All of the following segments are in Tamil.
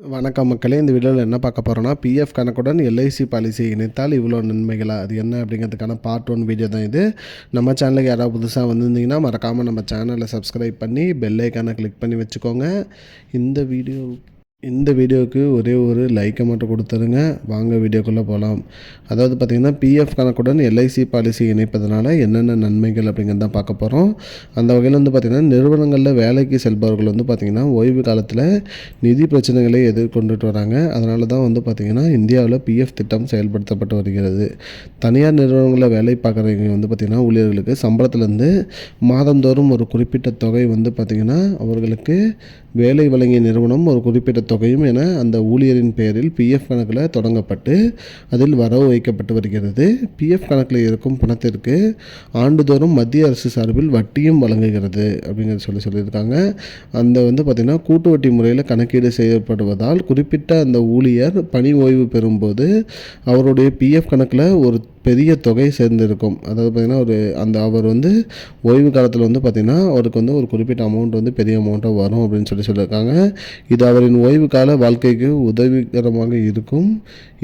வணக்கம் மக்களே இந்த வீடியோவில் என்ன பார்க்க போகிறோன்னா பிஎஃப் கணக்குடன் எல்ஐசி பாலிசியை இணைத்தால் இவ்வளோ நன்மைகளா? அது என்ன அப்படிங்கிறதுக்கான பார்ட் ஒன் வீடியோ தான் இது. நம்ம சேனலுக்கு யாராவது புதுசாக வந்திருந்தீங்கன்னா மறக்காமல் நம்ம சேனலை சப்ஸ்கிரைப் பண்ணி பெல்லைக்கான ஐக்கானை கிளிக் பண்ணி வச்சுக்கோங்க. இந்த வீடியோ இந்த வீடியோவுக்கு ஒரே ஒரு லைக்கை மட்டும் கொடுத்துருங்க. வாங்க வீடியோக்குள்ளே போகலாம் அதாவது பார்த்திங்கன்னா பிஎஃப் கணக்குடன் எல்ஐசி பாலிசி இணைப்பதனால என்னென்ன நன்மைகள் அப்படிங்கிறத தான் பார்க்க போகிறோம் அந்த வகையில் வந்து பார்த்திங்கன்னா நிறுவனங்களில் வேலைக்கு செல்பவர்கள் வந்து பார்த்திங்கன்னா ஓய்வு காலத்தில் நிதி பிரச்சனைகளை எதிர்கொண்டுட்டு வராங்க. அதனால தான் வந்து பார்த்திங்கன்னா இந்தியாவில் பிஎஃப் திட்டம் செயல்படுத்தப்பட்டு வருகிறது. தனியார் நிறுவனங்களில் வேலை பார்க்குறவங்க வந்து பார்த்திங்கன்னா ஊழியர்களுக்கு சம்பளத்துலேருந்து மாதந்தோறும் ஒரு குறிப்பிட்ட தொகை வந்து பார்த்திங்கன்னா அவர்களுக்கு வேலை வழங்கிய நிறுவனம் ஒரு குறிப்பிட்ட தொகையும் என அந்த ஊழியரின் பெயரில் பிஎஃப் கணக்கில் தொடங்கப்பட்டு அதில் வரவு வைக்கப்பட்டு வருகிறது. பிஎஃப் கணக்கில் இருக்கும் பணத்திற்கு ஆண்டுதோறும் மத்திய அரசு சார்பில் வட்டியும் வழங்குகிறது அப்படிங்கிறது சொல்லி சொல்லியிருக்காங்க. அந்த வந்து பார்த்திங்கன்னா கூட்டு வட்டி முறையில் கணக்கீடு செய்யப்படுவதால் குறிப்பிட்ட அந்த ஊழியர் பணி ஓய்வு பெறும்போது அவருடைய பிஎஃப் கணக்கில் ஒரு பெரிய தொகை சேர்ந்திருக்கும். அதாவது பார்த்திங்கன்னா ஒரு அந்த அவர் வந்து ஓய்வு காலத்தில் வந்து பார்த்திங்கன்னா அவருக்கு வந்து ஒரு குறிப்பிட்ட அமௌண்ட் வந்து பெரிய அமௌண்ட்டாக வரும் அப்படின்னு சொல்லி சொல்லியிருக்காங்க. இது அவரின் ஓய்வு கால வாழ்க்கைக்கு உதவிகரமாக இருக்கும்.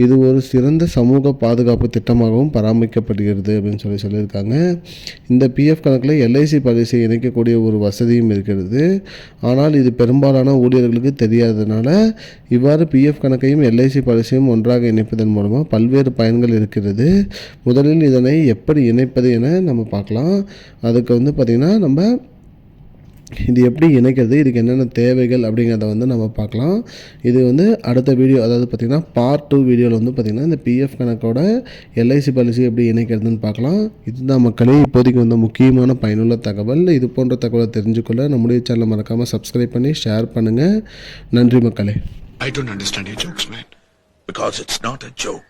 இது ஒரு சிறந்த சமூக பாதுகாப்பு திட்டமாகவும் பராமரிக்கப்படுகிறது அப்படின்னு சொல்லி சொல்லியிருக்காங்க. இந்த பிஎஃப் கணக்கில் எல்ஐசி பாலிசியை இணைக்கக்கூடிய ஒரு வசதியும் இருக்கிறது. ஆனால் இது பெரும்பாலான ஊழியர்களுக்கு தெரியாததுனால இவ்வாறு பிஎஃப் கணக்கையும் எல்ஐசி பாலிசியும் ஒன்றாக இணைப்பதன் மூலமாக பல்வேறு பயன்கள் இருக்கிறது. முதலில் இதனை எப்படி இணைப்பது என நம்ம பார்க்கலாம். அதுக்கு வந்து பார்த்திங்கன்னா நம்ம இது எப்படி இணைக்கிறது இதுக்கு என்னென்ன தேவைகள் அப்படிங்கிறத வந்து நம்ம பார்க்கலாம். இது வந்து அடுத்த வீடியோ அதாவது பார்த்திங்கன்னா பார்ட் டூ வீடியோவில் வந்து பார்த்திங்கன்னா இந்த பிஎஃப் கணக்கோட எல்ஐசி பாலிசி எப்படி இணைக்கிறதுன்னு பார்க்கலாம். இதுதான் மக்களே இப்போதைக்கு வந்து முக்கியமான பயனுள்ள தகவல். இது போன்ற தகவலை தெரிஞ்சுக்கொள்ள நம்முடைய சேனலை மறக்காமல் சப்ஸ்கிரைப் பண்ணி ஷேர் பண்ணுங்கள் நன்றி மக்களே. I don't understand your jokes, man. Because it's not a.